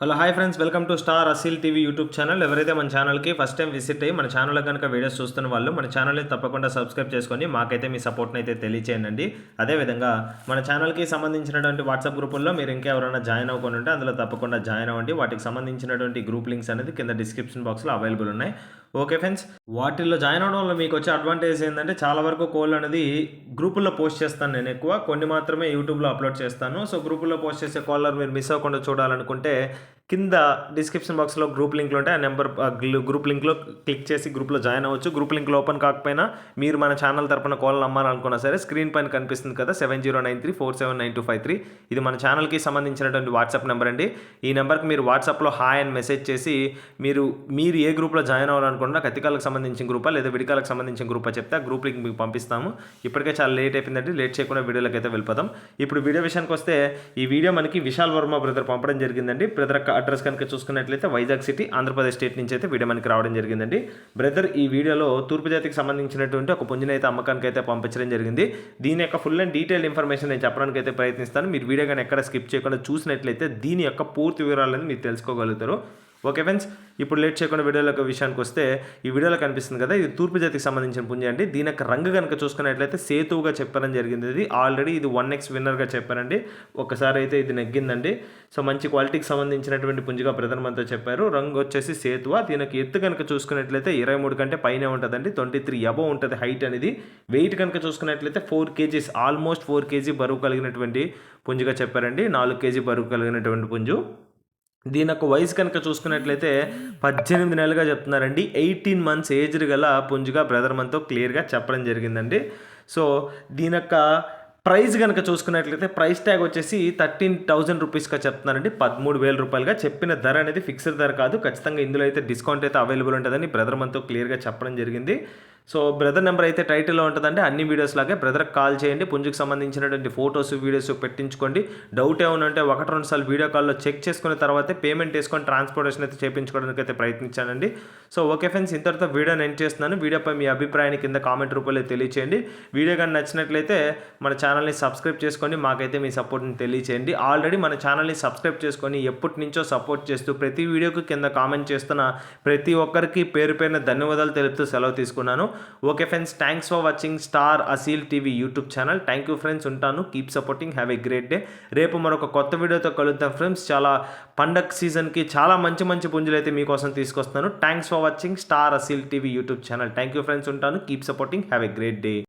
Hello hi friends. Welcome to star Aseel TV YouTube channel. ఎవరైతే మన ఛానల్కి first time visit అయ్యి మన ఛానల్లో కనుక వీడియోస్ చూస్తున్న వాళ్ళు మన ఛానల్ని తప్పకుండా సబ్స్క్రైబ్ చేసుకొని మాకైతే మీ సపోర్ట్ని అయితే తెలియచేయండి. అదేవిధంగా మన ఛానల్కి సంబంధించినటువంటి వాట్సాప్ గ్రూపుల్లో మీరు ఇంకా ఎవరైనా జాయిన్ అవ్వకుండా ఉంటే అందులో తప్పకుండా జాయిన్ అవ్వండి. వాటికి సంబంధించినటువంటి గ్రూప్ లింక్స్ అనేది కింద డిస్క్రిప్షన్ బాక్స్లో అవైలబుల్ ఉన్నాయి. ఓకే ఫ్రెండ్స్ వాటిల్లో జాయిన్ అవడం వల్ల మీకు వచ్చే అడ్వాంటేజ్ ఏంటంటే చాలా వరకు కోల్ అనేది గ్రూపుల్లో పోస్ట్ చేస్తాను నేను ఎక్కువ. కొన్ని మాత్రమే యూట్యూబ్లో అప్లోడ్ చేస్తాను. సో గ్రూపుల్లో పోస్ట్ చేసే కాలర్ మీరు మిస్ అవ్వకుండా చూడాలనుకుంటే కింద డిస్క్రిప్షన్ బాక్స్లో గ్రూప్ లింక్లు ఉంటాయి. ఆ నెంబర్ గ్రూప్ లింక్లో క్లిక్ చేసి గ్రూప్లో జాయిన్ అవ్వచ్చు. గ్రూప్ లింక్లో ఓపెన్ కాకపోయినా మీరు మన ఛానల్ తరపున కాల్ అమ్మాలనుకున్నా సరే స్క్రీన్ పైన కనిపిస్తుంది కదా seven zero nine three four seven nine two five three. ఇది మన ఛానల్కి సంబంధించినటువంటి వాట్సాప్ నెంబర్ అండి. ఈ నెంబర్కి మీరు వాట్సాప్లో హాయ్ అని మెసేజ్ చేసి మీరు మీరు ఏ గ్రూప్లో జాయిన్ అవ్వాలనుకున్నా కతికాలకు సంబంధించిన గ్రూపా లేదా విడికాలకు సంబంధించిన గ్రూపా చెప్తే ఆ గ్రూప్ లింక్ మీకు పంపిస్తాము. ఇప్పటికే చాలా లేట్ అయిపోయిందండి. లేట్ చేయకుండా వీడియోలోకి అయితే వెళ్ళిపోదాం. ఇప్పుడు వీడియో విషయానికి వస్తే ఈ వీడియో మనకి విశాల్ వర్మ బ్రదర్ పంపడం జరిగిందండి. బ్రదర్ అడ్రస్ కనుక చూసుకున్నట్లయితే వైజాగ్ సిటీ ఆంధ్రప్రదేశ్ స్టేట్ నుంచి అయితే వీడియో మనకి రావడం జరిగిందండి. బ్రదర్ ఈ వీడియోలో తూర్పు జాతికి సంబంధించినటువంటి ఒక పుంజుని అయితే అమ్మకానికి అయితే పంపించడం జరిగింది. దీని యొక్క ఫుల్ అండ్ డీటెయిల్ ఇన్ఫర్మేషన్ నేను చెప్పడానికి అయితే ప్రయత్నిస్తాను. మీరు వీడియో కానీ ఎక్కడ స్కిప్ చేయకుండా చూసినట్లయితే దీని యొక్క పూర్తి వివరాలను మీరు తెలుసుకోగలుగుతారు. ఓకే ఫ్రెండ్స్ ఇప్పుడు లేట్ చేయకుండా వీడియోలకు విషయానికి వస్తే ఈ వీడియోలో కనిపిస్తుంది కదా ఇది తూర్పు జాతికి సంబంధించిన పుంజ అండి. దీని యొక్క రంగు కనుక చూసుకున్నట్లయితే సేతువుగా చెప్పడం జరిగింది ఇది. ఆల్రెడీ ఇది వన్ ఎక్స్ విన్నర్గా చెప్పారండి. ఒకసారి అయితే ఇది నెగ్గిందండి. సో మంచి క్వాలిటీకి సంబంధించినటువంటి పుంజుగా ప్రధానమంత్రి చెప్పారు. రంగు వచ్చేసి సేతువ? దీనికి ఎత్తు కనుక చూసుకున్నట్లయితే ఇరవై మూడు కంటే పైనే ఉంటుందండి. ట్వంటీ త్రీ అబో ఉంటుంది హైట్ అనేది. వెయిట్ కనుక చూసుకున్నట్లయితే four KGs almost four KG బరువు కలిగినటువంటి పుంజుగా చెప్పారండి. నాలుగు కేజీ బరువు కలిగినటువంటి పుంజు. దీని యొక్క వయసు కనుక చూసుకున్నట్లయితే పద్దెనిమిది నెలలుగా చెప్తున్నారండి. ఎయిటీన్ మంత్స్ ఏజ్ గల పుంజుగా బ్రదర్ మనతో క్లియర్గా చెప్పడం జరిగిందండి. సో దీని యొక్క ప్రైస్ కనుక చూసుకున్నట్లయితే ప్రైస్ ట్యాగ్ వచ్చేసి థర్టీన్ థౌజండ్ రూపీస్గా చెప్తున్నారండి. పదమూడు వేల రూపాయలుగా చెప్పిన ధర అనేది ఫిక్స్డ్ ధర కాదు. ఖచ్చితంగా ఇందులో అయితే డిస్కౌంట్ అయితే అవైలబుల్ ఉంటుందని బ్రదర్ మనతో క్లియర్గా చెప్పడం జరిగింది. సో బ్రదర్ నెంబర్ అయితే టైటిల్లో ఉంటుందండి. అన్ని వీడియోస్ లాగే బ్రదర్కి కాల్ చేయండి. పుంజుకు సంబంధించినటువంటి ఫొటోస్ వీడియోస్ పెట్టించుకోండి. డౌట్ ఏమైనా ఉంటే ఒకటి రెండు సార్లు వీడియో కాల్లో చెక్ చేసుకున్న తర్వాతే పేమెంట్ వేసుకొని ట్రాన్స్పోర్టేషన్ అయితే చేయించుకోవడానికి అయితే ప్రయత్నించానండి. సో ఓకే ఫ్రెండ్స్ ఇంతటితో వీడియోని ఎండ్ చేస్తున్నాను. వీడియోపై మీ అభిప్రాయాన్ని కింద కామెంట్ రూపంలో తెలియచేయండి. వీడియో కానీ నచ్చినట్లయితే మన ఛానల్ని సబ్స్క్రైబ్ చేసుకొని మాకైతే మీ సపోర్ట్ని తెలియచేయండి. ఆల్రెడీ మన ఛానల్ని సబ్స్క్రైబ్ చేసుకొని ఎప్పటి నుంచో సపోర్ట్ చేస్తూ ప్రతి వీడియోకి కింద కామెంట్ చేస్తున్న ప్రతి ఒక్కరికి పేరు పేరున ధన్యవాదాలు తెలుపుతూ సెలవు తీసుకున్నాను. Okay friends thanks for watching star Aseel TV YouTube channel thank you friends ఉంటాను. Keep supporting have a great day రేపు మరొక కొత్త వీడియోతో కలుద్దాం ఫ్రెండ్స్ చాలా పండగ సీజన్కి చాలా మంచి మంచి పుంజులు అయితే మీకోసం తీసుకొస్తాను thanks for watching star Aseel TV YouTube channel thank you friends ఉంటాను. Keep supporting have a great day